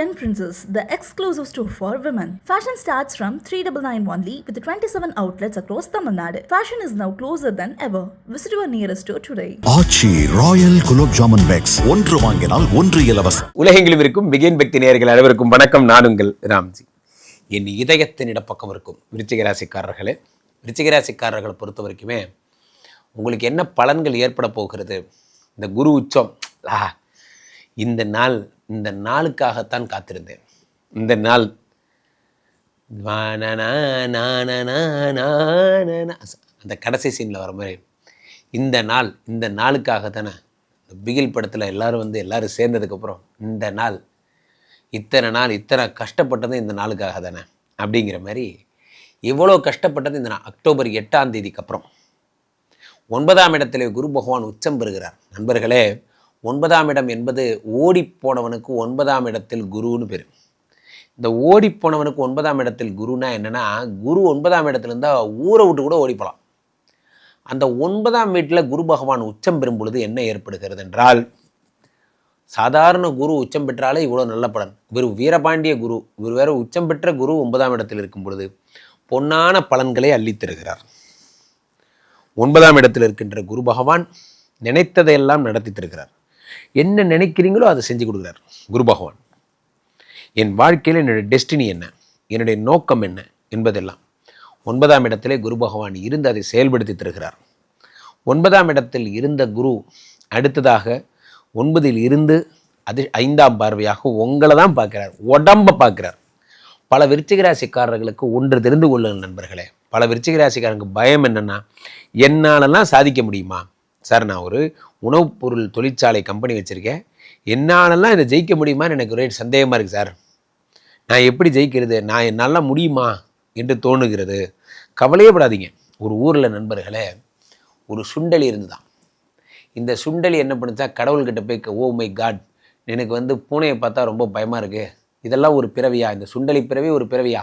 Young Princess, the exclusive store for women. Fashion starts from 3991 only with 27 outlets across Tamil Nadu. Fashion is now closer than ever. Visit your nearest store today. Aachi royal gulab jamun packs ஒன்று வாங்கினால் ஒன்று இலவசம் உலகெங்கிலும் இருக்கும் begin பக்தி நேயர்கள் அனைவருக்கும் வணக்கம் நான் உங்கள் ராம்ஜி என் இதயத்தின் இடப்பக்கம் இருக்கும் விருச்சிக ராசிக்காரர்களே விருச்சிக ராசிக்காரர்களை பொறுத்த வரைக்குமே உங்களுக்கு என்ன பலன்கள் ஏற்பட போகிறது இந்த குரு உச்சம் இந்த நாள் இந்த நாளுக்காகத்தான் காத்திருந்தேன். இந்த நாள் அந்த கடைசி சீனில் வர மாதிரி. இந்த நாள் இந்த நாளுக்காக தானே இந்த பிகில் படத்தில் எல்லாரும் வந்து எல்லாரும் சேர்ந்ததுக்கப்புறம் இந்த நாள் இத்தனை நாள் இத்தனை கஷ்டப்பட்டது இந்த நாளுக்காக தானே அப்படிங்கிற மாதிரி எவ்வளோ கஷ்டப்பட்டது இந்த நாள் அக்டோபர் எட்டாம் தேதிக்கு அப்புறம் ஒன்பதாம் இடத்திலே குரு பகவான் உச்சம் பெறுகிறார். நண்பர்களே ஒன்பதாம் இடம் என்பது ஓடிப்போனவனுக்கு ஒன்பதாம் இடத்தில் குருன்னு பேர். இந்த ஓடிப்போனவனுக்கு ஒன்பதாம் இடத்தில் குருனா என்னென்னா குரு ஒன்பதாம் இடத்துல இருந்தால் ஊரை விட்டு கூட ஓடிப்போலாம். அந்த ஒன்பதாம் வீட்டில் குரு பகவான் உச்சம் பெறும் பொழுது என்ன ஏற்படுகிறது என்றால் சாதாரண குரு உச்சம் பெற்றாலே இவ்வளோ நல்ல பலன். இவர் வீரபாண்டிய குரு. இவர் வேறு உச்சம் பெற்ற குரு ஒன்பதாம் இடத்தில் இருக்கும் பொழுது பொன்னான பலன்களை அள்ளித்தருகிறார் ஒன்பதாம் இடத்தில் இருக்கின்ற குரு பகவான் நினைத்ததையெல்லாம் நடத்தி தருகிறார். என்ன நினைக்கிறீங்களோ அதை செஞ்சு கொடுக்குறார் குரு பகவான். என் வாழ்க்கையில் என்னுடைய டெஸ்டினி என்ன? என்னுடைய நோக்கம் என்ன என்பதெல்லாம். ஒன்பதாம் இடத்திலே குரு பகவான் இருந்து அதை செயல்படுத்தி தருகிறார். ஒன்பதாம் இடத்தில் இருந்த குரு அடுத்ததாக ஒன்பதில் இருந்து அது ஐந்தாம் பார்வையாக உங்களை தான் பார்க்கிறார். உடம்ப பார்க்கிறார். பல விருச்சிகராசிக்காரர்களுக்கு ஒன்று தெரிந்து கொள்ளுங்கள் நண்பர்களே. பல விருச்சிகராசிக்காரங்க பயம் என்னன்னா என்னாலலாம் சாதிக்க முடியுமா? சார் நான் ஒரு உணவுப் பொருள் தொழிற்சாலை கம்பெனி வச்சுருக்கேன். என்னாலலாம் இதை ஜெயிக்க முடியுமான்னு எனக்கு ஒரே சந்தேகமாக இருக்குது சார். நான் எப்படி ஜெயிக்கிறது? நான் என்னால் முடியுமா என்று தோணுகிறது. கவலையே படாதீங்க. ஒரு ஊரில் நண்பர்களே ஒரு சுண்டலி இருந்துதான். இந்த சுண்டலி என்ன பண்ணுச்சா கடவுள்கிட்ட போய் ஓ மை காட் எனக்கு வந்து பூனையை பார்த்தா ரொம்ப பயமாக இருக்குது இதெல்லாம் ஒரு பிறவியா? இந்த சுண்டலி பிறவி ஒரு பிறவியா?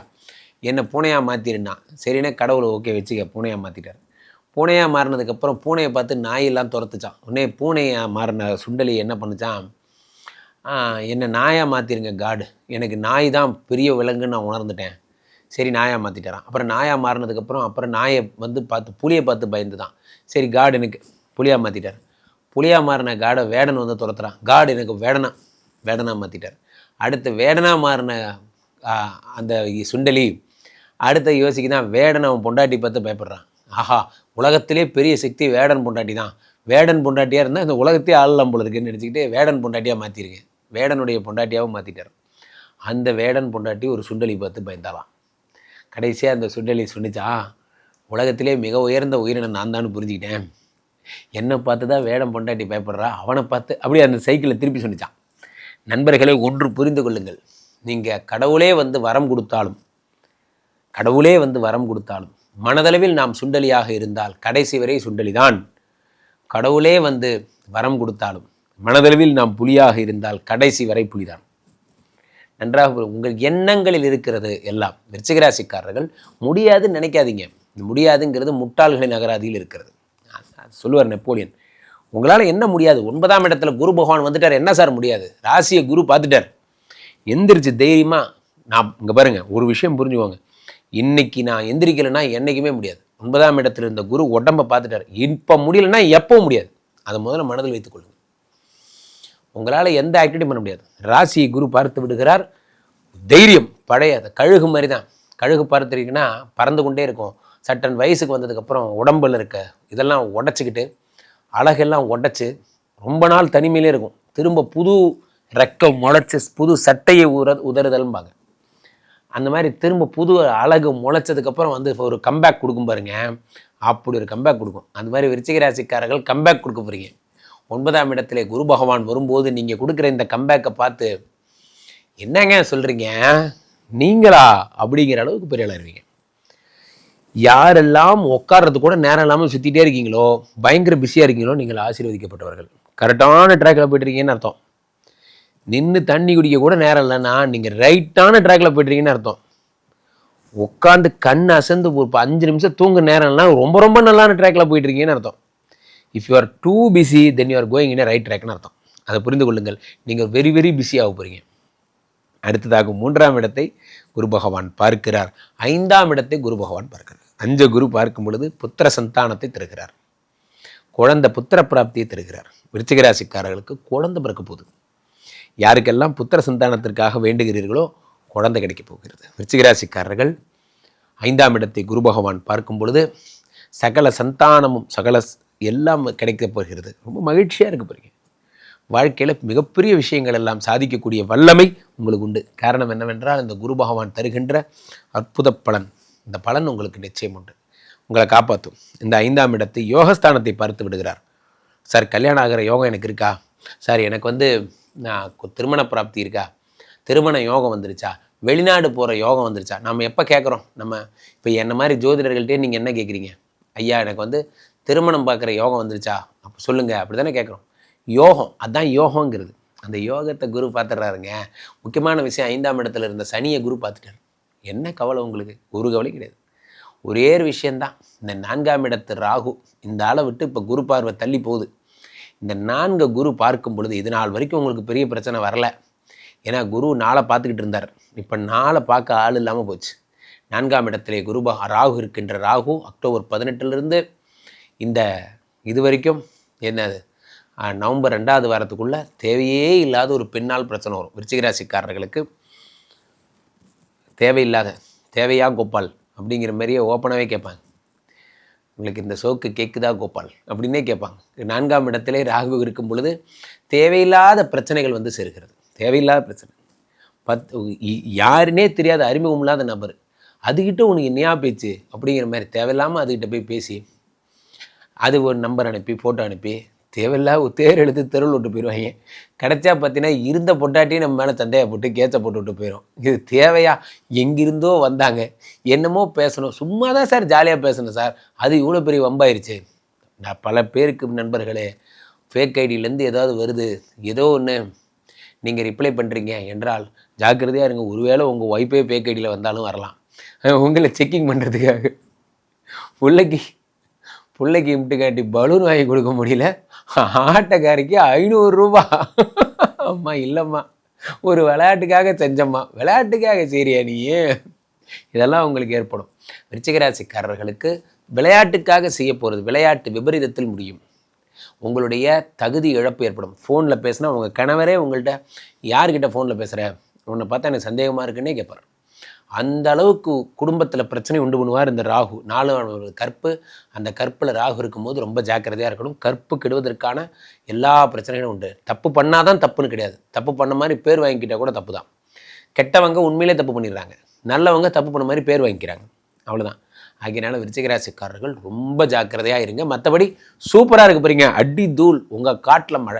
என்னை பூனையாக மாற்றிருந்தா சரின்னா கடவுளை ஓகே வச்சுக்க பூனையாக மாற்றிட்டார் பூனையாக மாறினதுக்கப்புறம் பூனையை பார்த்து நாயெல்லாம் துரத்துச்சான் உடனே பூனையாக மாறின சுண்டலி என்ன பண்ணுச்சான் என்னை நாயாக மாற்றிருங்க காடு. எனக்கு நாய் தான் பெரிய விலங்குன்னு நான் உணர்ந்துட்டேன். சரி நாயாக மாற்றிட்டாரான் அப்புறம் நாயாக மாறினதுக்கப்புறம் அப்புறம் நாயை வந்து பார்த்து புளியை பார்த்து பயந்து தான் சரி காடு எனக்கு புளியாக மாற்றிட்டார் புளியாக மாறின காடை வேடன் வந்து துரத்துறான். காடு எனக்கு வேடனா வேடனாக மாற்றிட்டார் அடுத்து வேடனாக மாறின அந்த சுண்டலி அடுத்த யோசிக்குதான் வேடனை அவன் பொண்டாட்டி பார்த்து பயப்படுறான். ஆஹா உலகத்திலே பெரிய சக்தி வேடன் பொண்டாட்டி தான். வேடன் பொண்டாட்டியாக இருந்தால் இந்த உலகத்தையே ஆளலாம் போல இருக்குன்னு நினச்சிக்கிட்டு வேடன் பொண்டாட்டியாக மாற்றிருக்கேன் வேடனுடைய பொண்டாட்டியாகவும் மாற்றிட்டார் அந்த வேடன் பொண்டாட்டி ஒரு சுண்டலி பார்த்து பயந்தாலாம் கடைசியாக அந்த சுண்டலி சொன்னிச்சா உலகத்திலே மிக உயர்ந்த உயிரினம் நான் தான் புரிஞ்சுக்கிட்டேன். என்னை பார்த்து தான் வேடம் பொண்டாட்டி பயப்படுறா அவனை பார்த்து அப்படியே அந்த சைக்கிளை திருப்பி சொன்னிச்சான். நண்பர்களே ஒன்று புரிந்து கொள்ளுங்கள். நீங்கள் கடவுளே வந்து வரம் கொடுத்தாலும் கடவுளே வந்து வரம் கொடுத்தாலும் மனதளவில் நாம் சுண்டலியாக இருந்தால் கடைசி வரை சுண்டலிதான். கடவுளே வந்து வரம் கொடுத்தாலும் மனதளவில் நாம் புலியாக இருந்தால் கடைசி வரை புலிதான். நன்றாக உங்கள் எண்ணங்களில் இருக்கிறது எல்லாம் விருச்சிகராசிக்காரர்கள் முடியாதுன்னு நினைக்காதீங்க. இந்த முடியாதுங்கிறது முட்டாள்களின் அகராதியில் இருக்கிறது. அது சொல்லுவார் நெப்போலியன். உங்களால் என்ன முடியாது? ஒன்பதாம் இடத்துல குரு பகவான் வந்துட்டார். என்ன சார் முடியாது? ராசியை குரு பார்த்துட்டார். எந்திரிச்சு தைரியமாக நான் இங்கே பாருங்கள் ஒரு விஷயம் புரிஞ்சுக்கோங்க. இன்னைக்கு நான் எந்திரிக்கலைன்னா என்றைக்குமே முடியாது. ஒன்பதாம் இடத்துல இருந்த குரு உடம்ப பார்த்துட்டார். இப்போ முடியலைன்னா எப்பவும் முடியாது. அதை முதல்ல மனதில் வைத்துக்கொள்ளுங்க உங்களால் எந்த ஆக்டிவிட்டியும் பண்ண முடியாது. ராசியை குரு பார்த்து விடுகிறார். தைரியம் பழைய கழுகு மாதிரி தான் கழுகு பார்த்துருக்கீங்கன்னா பறந்து கொண்டே இருக்கும். சட்டன் வயசுக்கு வந்ததுக்கப்புறம் உடம்புல இருக்க இதெல்லாம் உடச்சிக்கிட்டு அழகெல்லாம் உடச்சி ரொம்ப நாள் தனிமையிலே இருக்கும். திரும்ப புது ரெக்கம் முளைச்சி புது சட்டையை உர உதறுதல்பாங்க அந்த மாதிரி திரும்ப புது அழகு முளைச்சதுக்கப்புறம் வந்து ஒரு கம்பேக் கொடுக்கும் பாருங்க. அப்படி ஒரு கம்பேக் கொடுக்கும். அந்த மாதிரி விருச்சிக ராசிக்காரர்கள் கம்பேக் கொடுக்க போகிறீங்க ஒன்பதாம் இடத்துல குரு பகவான் வரும்போது நீங்கள் கொடுக்குற இந்த கம்பேக்கை பார்த்து என்னங்க சொல்கிறீங்க நீங்களா? அப்படிங்கிற அளவுக்கு பெரிய ஆளா இருவீங்க. யாரெல்லாம் உட்கார்றது கூட நேரம் இல்லாமல் சுற்றிட்டே இருக்கீங்களோ பயங்கர பிஸியாக இருக்கீங்களோ நீங்கள் ஆசீர்வதிக்கப்பட்டவர்கள். கரெக்டான ட்ராக்கில் போயிட்டு இருக்கீங்கன்னு அர்த்தம். நின்று தண்ணி குடிக்க கூட நேரம் இல்லைன்னா நீங்கள் ரைட்டான ட்ராக்கில் போயிட்டுருக்கீங்கன்னு அர்த்தம். உட்காந்து கண் அசந்து ஒரு ப- அஞ்சு நிமிஷம் தூங்க நேரம்லாம் ரொம்ப ரொம்ப நல்லான ட்ராக்கில் போயிட்டு இருக்கீங்கன்னு அர்த்தம். If you are too busy then you are going in right ட்ராக்னு அர்த்தம். அதை புரிந்து கொள்ளுங்கள். நீங்கள் வெரி வெரி பிஸியாக போகிறீங்க அடுத்ததாக மூன்றாம் இடத்தை குரு பகவான் பார்க்கிறார். ஐந்தாம் இடத்தை குரு பகவான் பார்க்கிறார். அஞ்சு குரு பார்க்கும் பொழுது புத்திர சந்தானத்தை தருகிறார். குழந்தை புத்திர பிராப்தியை தருகிறார். விருச்சிகராசிக்காரர்களுக்கு குழந்தை பிறக்க போகுது. யாருக்கெல்லாம் புத்திர சந்தானத்திற்காக வேண்டுகிறீர்களோ குழந்தை கிடைக்க போகிறது. விருச்சிகராசிக்காரர்கள் ஐந்தாம் இடத்தை குரு பகவான் பார்க்கும் பொழுது சகல சந்தானமும் சகல எல்லாம் கிடைக்க போகிறது. ரொம்ப மகிழ்ச்சியாக இருக்க போகிறீங்க வாழ்க்கையில் மிகப்பெரிய விஷயங்கள் எல்லாம் சாதிக்கக்கூடிய வல்லமை உங்களுக்கு உண்டு. காரணம் என்னவென்றால் இந்த குரு பகவான் தருகின்ற அற்புத பலன் இந்த பலன் உங்களுக்கு நிச்சயம் உண்டு. உங்களை காப்பாற்றும். இந்த ஐந்தாம் இடத்தை யோகஸ்தானத்தை பார்த்து விடுகிறார். சார் கல்யாணம் ஆகிற யோகம் எனக்கு இருக்கா? சார் எனக்கு வந்து நான் திருமண பிராப்தி இருக்கா? திருமண யோகம் வந்துருச்சா? வெளிநாடு போகிற யோகம் வந்துருச்சா? நம்ம எப்போ கேட்குறோம் நம்ம இப்போ என்ன மாதிரி ஜோதிடர்கள்ட்டே நீங்கள் என்ன கேட்குறீங்க ஐயா எனக்கு வந்து திருமணம் பார்க்குற யோகம் வந்துருச்சா? அப்போ சொல்லுங்கள் அப்படி தானே கேட்குறோம் யோகம் அதான் யோகங்கிறது. அந்த யோகத்தை குரு பார்த்துட்றாருங்க முக்கியமான விஷயம் ஐந்தாம் இடத்துல இருந்த சனியை குரு பார்த்துட்டாரு என்ன கவலை உங்களுக்கு? ஒரு கவலை கிடையாது. ஒரே ஒரு விஷயந்தான் இந்த நான்காம் இடத்து ராகு இந்த ஆளை விட்டு இப்போ குரு பார்வை தள்ளி போகுது. இந்த நான்கு குரு பார்க்கும் பொழுது இது நாள் வரைக்கும் உங்களுக்கு பெரிய பிரச்சனை வரல. ஏன்னா குரு நாளை பார்த்துக்கிட்டு இருந்தார். இப்போ நாளை பார்க்க ஆள் இல்லாமல் போச்சு. நான்காம் இடத்திலே குரு ராகு இருக்கின்ற ராகு அக்டோபர் பதினெட்டுலேருந்து இந்த இது வரைக்கும் என்னது? நவம்பர் ரெண்டாவது வாரத்துக்குள்ளே தேவையே இல்லாத ஒரு பெண்ணால் பிரச்சனை வரும். விருச்சிகராசிக்காரர்களுக்கு தேவையில்லாத தேவையா கோபால் அப்படிங்கிற மாதிரியே ஓப்பனாகவே கேட்பாங்க. உங்களுக்கு இந்த சோக்கு கேட்குதா கோபால்? அப்படின்னே கேட்பாங்க. நான்காம் இடத்திலே ராகு இருக்கும் பொழுது தேவையில்லாத பிரச்சனைகள் வந்து சேர்க்கிறது தேவையில்லாத பிரச்சனை. பத் யாருனே யாருன்னே தெரியாத அறிமுகம் இல்லாத நபர். அதுக்கிட்ட உனக்கு என்னையா பேச்சு? அப்படிங்கிற மாதிரி தேவையில்லாமல் அதுக்கிட்ட போய் பேசி அது ஒரு நம்பர் அனுப்பி ஃபோட்டோ அனுப்பி தேவையில்லாத தேர் எழுத்து தெருள் விட்டு போயிடுவாங்க கிடைச்சா பார்த்தீங்கன்னா இருந்த பொட்டாட்டியும் நம்ம மேலே சந்தேகப்பட்டு கேச்சை போட்டு விட்டு போயிடும். இது தேவையா? எங்கிருந்தோ வந்தாங்க. என்னமோ பேசணும். சும்மா தான் சார் ஜாலியாக பேசணும் சார். அது இவ்வளோ பெரிய வம்பாயிருச்சு. நான் பல பேருக்கு நண்பர்களே ஃபேக் ஐடியிலேருந்து ஏதாவது வருது. ஏதோ ஒன்று நீங்கள் ரிப்ளை பண்ணுறீங்க என்றால் ஜாக்கிரதையாக இருங்க. ஒருவேளை உங்கள் ஒய்ஃபே ஃபேக் ஐடியில் வந்தாலும் வரலாம். உங்களை செக்கிங் பண்ணுறதுக்காக பிள்ளைக்கு பிள்ளைக்கு இம்ட்டு காட்டி பலூன் வாங்கி கொடுக்க முடியல. ஆட்டக்காரிக்கு ஐநூறுரூபா அம்மா இல்லைம்மா. ஒரு விளையாட்டுக்காக செஞ்சம்மா. விளையாட்டுக்காக சரியா நீ? இதெல்லாம் உங்களுக்கு ஏற்படும். விருச்சிகராசிக்காரர்களுக்கு விளையாட்டுக்காக செய்ய போகிறது விளையாட்டு விபரீதத்தில் முடியும். உங்களுடைய தகுதி இழப்பு ஏற்படும். ஃபோனில் பேசினா உங்கள் கணவரே உங்கள்கிட்ட யார்கிட்ட ஃபோனில் பேசுகிற உன்னை பார்த்தா எனக்கு சந்தேகமாக இருக்குன்னே கேட்பார் அந்த அளவுக்கு குடும்பத்தில் பிரச்சனை உண்டு பண்ணுவார் இந்த ராகு. நாலு கற்பு. அந்த கற்பில் ராகு இருக்கும்போது ரொம்ப ஜாக்கிரதையாக இருக்கணும். கற்பு கெடுவதற்கான எல்லா பிரச்சனைகளும் உண்டு. தப்பு பண்ணாதான் தப்புன்னு கிடையாது. தப்பு பண்ண மாதிரி பேர் வாங்கிக்கிட்டால் கூட தப்பு தான் கெட்டவங்க உண்மையிலே தப்பு பண்ணிடுறாங்க. நல்லவங்க தப்பு பண்ண மாதிரி பேர் வாங்கிக்கிறாங்க. அவ்வளோதான் ஆகையினால விருச்சிகராசிக்காரர்கள் ரொம்ப ஜாக்கிரதையாக இருங்க. மற்றபடி சூப்பராக இருக்க போகிறீங்க அடி தூள். உங்கள் காட்டில் மழை